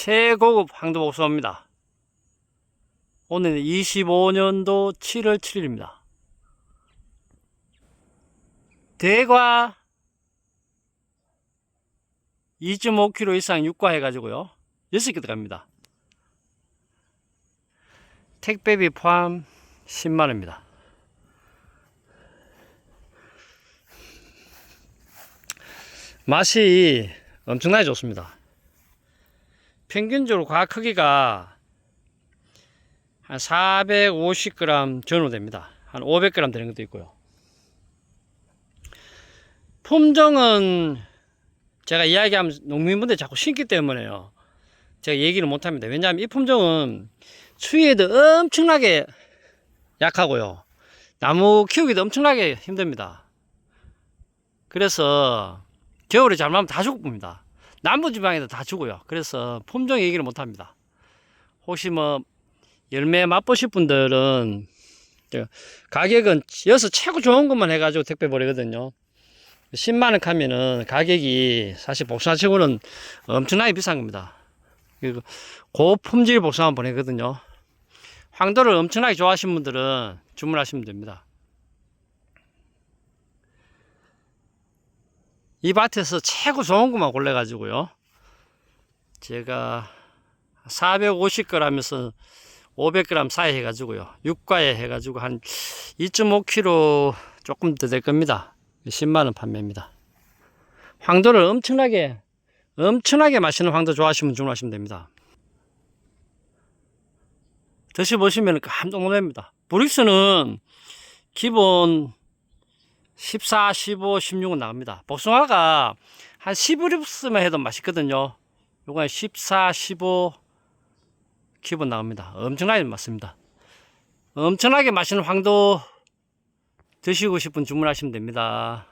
최고급 황도복숭아입니다. 오늘은 25년도 7월 7일입니다. 대과 2.5kg 이상 육과 해가지고요. 6개 들어갑니다. 택배비 포함 10만원입니다. 맛이 엄청나게 좋습니다. 평균적으로 과 크기가 한 450g 정도 됩니다. 한 500g 되는 것도 있고요. 품종은 제가 이야기하면 농민분들이 자꾸 신기 때문에요. 제가 얘기를 못 합니다. 왜냐하면 이 품종은 추위에도 엄청나게 약하고요. 나무 키우기도 엄청나게 힘듭니다. 그래서 겨울에 잘못하면 다 죽습니다. 남부지방에도 다 죽어요. 그래서 품종 얘기를 못 합니다. 혹시 뭐 열매 맛보실 분들은 저 가격은 여기서 최고 좋은 것만 해가지고 택배 보내거든요. 10만원 하면은 가격이 사실 복숭아치고는 엄청나게 비싼 겁니다. 그리고 고품질 복숭아 보내거든요. 황도를 엄청나게 좋아하시는 분들은 주문하시면 됩니다. 이 밭에서 최고 좋은 것만 골라가지고요. 제가 450g에서 500g 사이 해가지고요. 육과에 해가지고 한 2.5kg 조금 더 될 겁니다. 10만원 판매입니다. 황도를 엄청나게, 엄청나게 맛있는 황도 좋아하시면 주문하시면 됩니다. 드셔보시면 깜짝 놀랍니다. 브릭스는 기본 14, 15, 16은 나갑니다. 복숭아가 한 11립스만 해도 맛있거든요. 요거는 14, 15 기본 나옵니다. 엄청나게 맛있습니다. 엄청나게 맛있는 황도 드시고 싶은 주문하시면 됩니다.